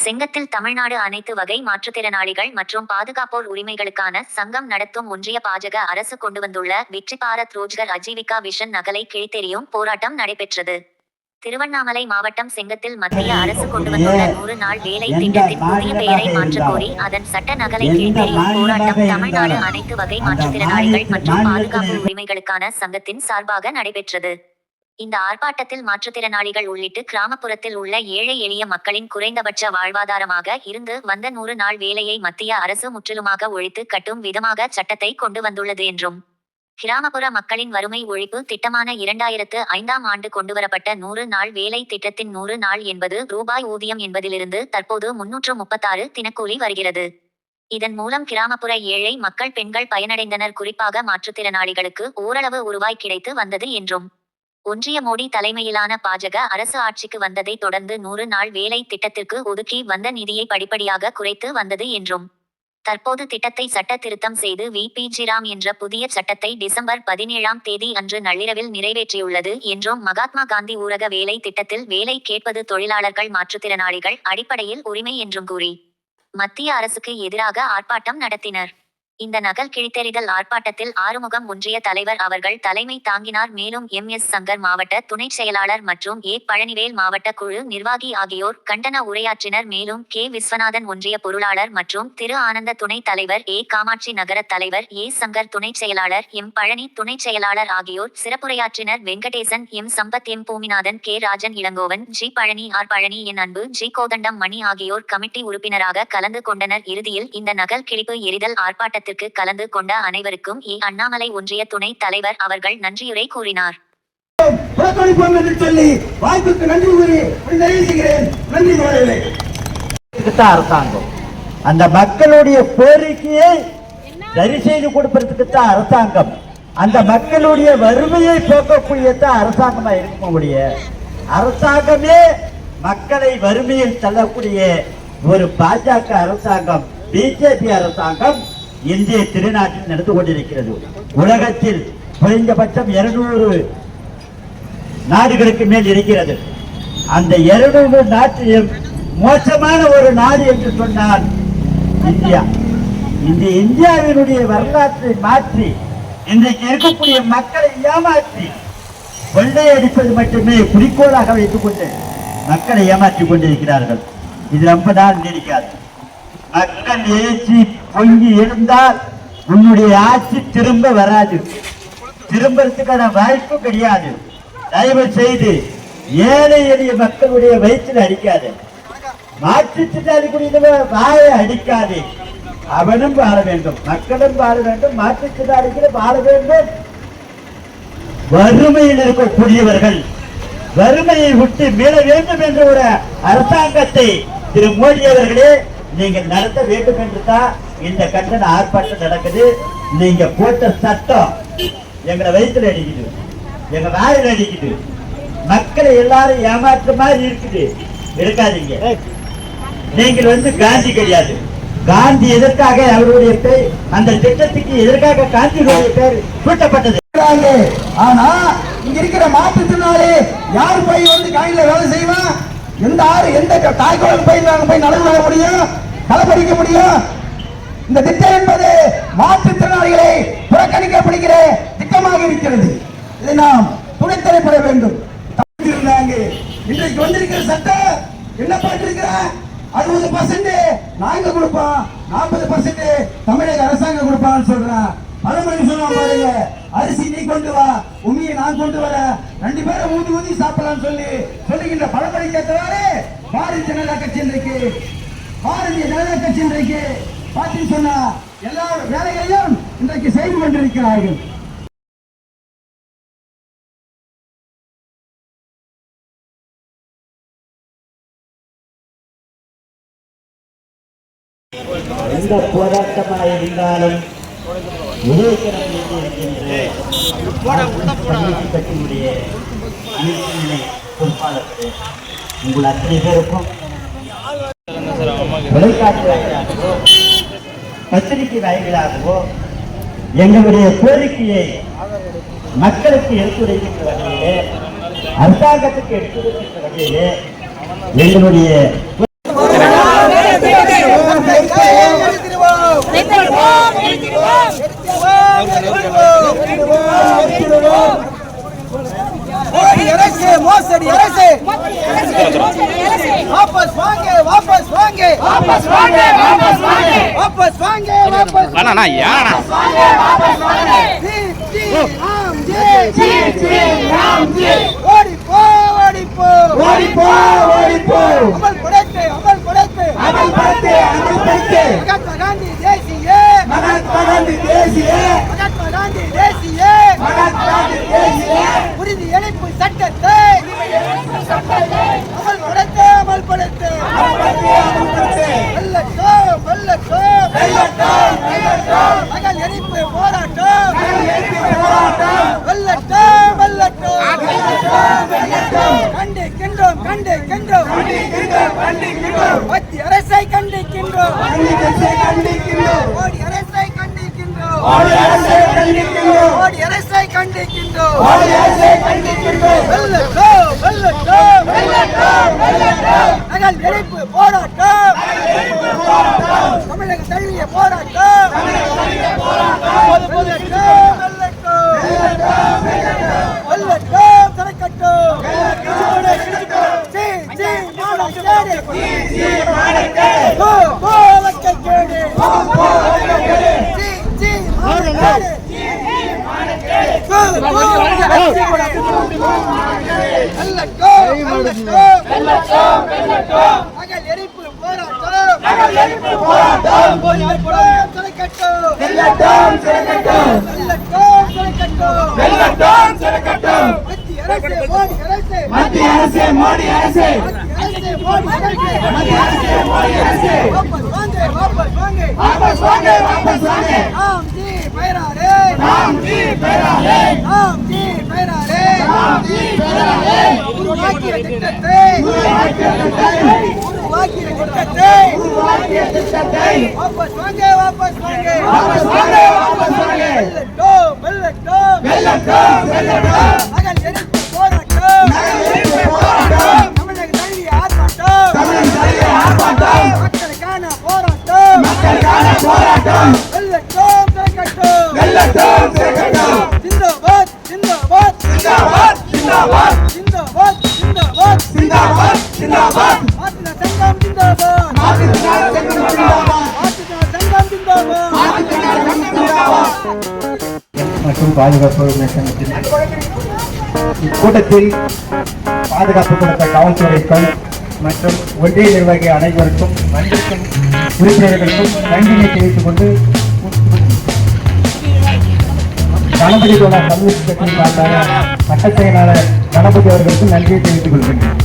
செங்கத்தில் தமிழ்நாடு அனைத்து வகை மாற்றுத்திறனாளிகள் மற்றும் பாதுகாப்போர் உரிமைகளுக்கான சங்கம் நடத்தும் ஒன்றிய பாஜக அரசு கொண்டு வந்துள்ள வெற்றி பாரத் ரோஜ்கர் அஜீவிகா விஷன் நகலை கிழித்தெறியும் போராட்டம் நடைபெற்றது. திருவண்ணாமலை மாவட்டம் செங்கத்தில் மத்திய அரசு கொண்டு வந்துள்ள நூறு நாள் வேலை திட்டத்தின் புதிய பெயரை மாற்றக் கோரி அதன் சட்ட நகலை கிழித்தெறியும் போராட்டம் தமிழ்நாடு அனைத்து வகை மாற்றுத்திறனாளிகள் மற்றும் பாதுகாப்பு உரிமைகளுக்கான சங்கத்தின் சார்பாக நடைபெற்றது. இந்த ஆர்ப்பாட்டத்தில் மாற்றுத்திறனாளிகள் உள்ளிட்டு கிராமப்புறத்தில் உள்ள ஏழை எளிய மக்களின் குறைந்தபட்ச வாழ்வாதாரமாக இருந்து வந்த நூறு நாள் வேலையை மத்திய அரசு முற்றிலுமாக ஒழித்து கட்டும் விதமாக சட்டத்தை கொண்டு வந்துள்ளது என்றும். கிராமப்புற மக்களின் வறுமை ஒழிப்பு திட்டமான இரண்டாயிரத்து ஐந்தாம் ஆண்டு கொண்டுவரப்பட்ட நூறு நாள் வேலை திட்டத்தின் நூறு நாள் என்பது ரூபாய் ஊதியம் என்பதிலிருந்து தற்போது முன்னூற்று முப்பத்தாறு தினக்கூலி வருகிறது. இதன் மூலம் கிராமப்புற ஏழை மக்கள் பெண்கள் பயனடைந்தனர். குறிப்பாக மாற்றுத்திறனாளிகளுக்கு ஓரளவு உருவாய் கிடைத்து வந்தது என்றும். ஒன்றிய மோடி தலைமையிலான பாஜக அரசு ஆட்சிக்கு வந்ததை தொடர்ந்து நூறு நாள் வேலை திட்டத்திற்கு ஒதுக்கி வந்த நிதியை படிப்படியாக குறைத்து வந்தது என்றும் தற்போது திட்டத்தை சட்ட திருத்தம் செய்து வி. பி. ஜிராம் என்ற புதிய சட்டத்தை டிசம்பர் பதினேழாம் தேதி அன்று நள்ளிரவில் நிறைவேற்றியுள்ளது என்றும் மகாத்மா காந்தி ஊரக வேலை திட்டத்தில் வேலை கேட்பது தொழிலாளர்கள் மாற்றுத்திறனாளிகள் அடிப்படையில் உரிமை என்றும் கூறி மத்திய அரசுக்கு எதிராக ஆர்ப்பாட்டம் நடத்தினர். இந்த நகல் கிழித்தெறிதல் ஆர்ப்பாட்டத்தில் ஆறுமுகம் ஒன்றிய தலைவர் அவர்கள் தலைமை தாங்கினார். மேலும் எம். எஸ். சங்கர் மாவட்ட துணை செயலாளர் மற்றும் ஏ. பழனிவேல் மாவட்ட குழு நிர்வாகி ஆகியோர் கண்டன உரையாற்றினர். மேலும் கே. விஸ்வநாதன் ஒன்றிய பொருளாளர் மற்றும் திரு. ஆனந்த துணை தலைவர் ஏ. காமாட்சி நகர தலைவர் ஏ. சங்கர் துணை செயலாளர் எம். பழனி துணை செயலாளர் ஆகியோர் சிறப்புரையாற்றினர். Venkatesan M. Sampath M. Poominathan K. Rajan Ilangovan G. Palani R. Palani N Anbu G. Kothandam மணி ஆகியோர் கமிட்டி உறுப்பினராக கலந்து கொண்டனர். இறுதியில் இந்த நகல் கிழிப்பு எரிதல் ஆர்ப்பாட்டத்திற்கு கலந்து கொண்ட அனைவருக்கும் ஏ அண்ணாமலை ஒன்றிய துணை தலைவர் அவர்கள் நன்றியுரை கூறினார். அரசாங்கம். அந்த மக்களுடைய கோரிக்கையை சரி செய்து கொடுப்பதற்கு தான் அரசாங்கம். அந்த மக்களுடைய வறுமையை போக்கக்கூடிய தான் அரசாங்கமா இருக்கக்கூடிய அரசாங்கமே மக்களை வறுமையில் தள்ளக்கூடிய ஒரு பாஜக அரசாங்கம் பிஜேபி அரசாங்கம் இந்திய திருநாட்டில் நடந்து கொண்டிருக்கிறது. உலகத்தில் குறைந்தபட்சம் இருநூறு நாடுகளுக்கு மேல் இருக்கிறது. அந்த இருநூறு நாட்டிலும் மோசமான ஒரு நாடு என்று சொன்னால் இந்தியா. இந்த இந்தியாவினுடைய வரலாற்றை மாற்றி இன்றைக்கு இருக்கக்கூடிய மக்களை ஏமாற்றி கொள்ளையடிப்பது மட்டுமே குறிக்கோளாக வைத்துக் கொண்டு மக்களை ஏமாற்றிக் கொண்டிருக்கிறார்கள். இது ரொம்ப நாள் நீடிக்காது. மக்கள் ஏசி பொங்கி இருந்தால் உன்னுடைய ஆட்சி திரும்ப வராது. திரும்பறதுக்கான வாய்ப்பு கிடையாது. தயவு செய்து ஏழை எளிய மக்களுடைய வயிற்றில் அடிக்காது. மாற்றுத்திட்டாளிக்குரிய வாயை அடிக்காது. அவனும் வாழ வேண்டும் மக்களும் வாழ வேண்டும் மாற்றுத்திட்டாளிகளை வாழ வேண்டும். வறுமையில் இருக்கக்கூடியவர்கள் வறுமையை விட்டு மீள வேண்டும் என்ற ஒரு அரசாங்கத்தை திரு மோடி அவர்களே நீங்கள் நடத்த வேண்டும் என்று தான் இந்த கண்டன ஆர்ப்பாட்டம் நடக்குது. நீங்க போட்ட சட்டம் எங்களை வயிற்றுல அடிக்குது. எங்க வாயில் அடிக்குது. மக்களை எல்லாரும் ஏமாற்ற மாதிரி இருக்குது. இருக்காதீங்க நீங்கள் வந்து காந்தி கிடையாது. காந்தி எதற்காக அவருடைய பேர் அந்த திட்டத்துக்கு எதற்காக காந்தியினுடைய பேர் இருக்கிறாங்க. ஆனா இங்க இருக்கிற மாற்றுத்திறனாளி யார் போய் வந்து காயில வேலை செய்வான் எந்த ஆறு எந்த தாய்க்குழந்தை போய் நாங்க போய் நடந்து வர முடியும்? களப்பறிக்க முடியும்? இந்த திட்டம் என்பது மாற்றுத்திறனாளிகளை புறக்கணிக்கப்படுகிற திட்டமாக இருக்கிறது. இதை நாம் துணைத்தரைப்பட வேண்டும். இருந்தாங்க இன்றைக்கு வந்திருக்கிற சட்டம் என்ன பண்ணிருக்கிற அறுபது பர்சன்ட் நாங்க கொடுப்போம். நாற்பது பர்சன்ட் தமிழக அரசாங்கம் கொடுப்பான்னு சொல்றேன் பல மணி சொன்னா பாருங்க. அரிசி நீ கொண்டு வா உண்மையை நான் கொண்டு வர. ரெண்டு பேரும் ஊதி ஊதி சாப்பிடலாம்னு சொல்லி சொல்லுகின்ற பழமொழி கேட்டவாறு பாரதிய ஜனதா கட்சி இன்றைக்கு பாரதிய ஜனதா கட்சி இன்றைக்கு பார்த்தீங்கன்னு சொன்னா எல்லா வேலைகளையும் இன்றைக்கு செய்து கொண்டிருக்கிறார்கள். எந்த போராட்டமாக இருந்தாலும் கட்சியினுடைய அனைத்து நிலை பொறுப்பாளர்களே உங்கள் அத்தனை பேருக்கும் தொலைக்காட்சி வாயிலாகவோ பத்திரிகை வாயிலாகவோ எங்களுடைய கோரிக்கையை மக்களுக்கு எடுத்துரைக்கின்ற வகையிலே அரசாங்கத்துக்கு எடுத்துரைக்கின்ற வகையிலே எங்களுடைய மோசடி அரசு. வாபஸ் வாங்க வாபஸ் வாங்க. வாபஸ் வாங்க வாபஸ் வாங்க. வாபஸ் வாங்க வாபஸ் அண்ணா ஏண்ணா ஜி ஜி ராம் ஜி ஜி ஜி ராம் ஜி. ஓடி போ ஓடி போ. ஓடி போ ஓடி போ. அமல் படைத்து அமல் படைத்து. அமல் படைத்து அமல் படைத்து. நகல் எரிப்பு போராட்டம் தமிழக தழுவிய போராட்டம் பொது பொது Oh, oh, look at Jody! Oh, oh, look at Jody! See, see, look at Jody! மத்திய அரசு, மோடி அரசு. மத்திய அரசு மோடி அரசு மத்திய அரசு, மோடி அரசு. வாபஸ் வாங்க, வாபஸ் வாங்க. வாபஸ் வாங்க வாபஸ் வாங்க நாம் ஜி பெயராரே. நாம் ஜி பெறாலே நாம் ஜி பெயராரே. உருவாக்கிய திட்டத்தை உருவாக்கிய திட்டத்தை வாபஸ் வாங்க வாபஸ் வாங்க வாபஸ் வாங்க வாபஸ் வாங்க வெள்ளட்டும் வெள்ளட்டும் வெள்ளட்டும் வெள்ளட்டும் மகள் எதிர்ப்பு போராட்டம் நகல் எரிப்பு போராட்டம் தமிழக தழுவிய ஆர்ப்பாட்டம் தமிழ் தலைய ஆர்ப்பாட்டம் மக்களுக்கான போராட்டம் மக்களுக்கான போராட்டம் வெள்ளட்டும் திறக்கட்டும் வெள்ளட்டும் திறக்கட்டும் ஜிந்தாபாத் ஜிந்தாபாத் ஜிந்தாபாத் ஜிந்தாபாத் ஜிந்தாபாத் ஜிந்தாபாத் ஜிந்தாபாத் மற்றும் பாதுகாப்பு இக்கூட்டத்தில் பாதுகாப்பு கொடுத்த காவல்துறைக்கும் மற்றும் ஒன்றிய நிர்வாகி அனைவருக்கும் மன்றத்தின் உறுப்பினர்களுக்கும் நன்றியை தெரிவித்துக் கொண்டு கணபதி தோழர் கம்யூனிஸ்ட் கட்சியின் சார்பாக சட்ட செயலாளர் கணபதி அவர்களுக்கும் நன்றியை தெரிவித்துக் கொள்கின்றேன்.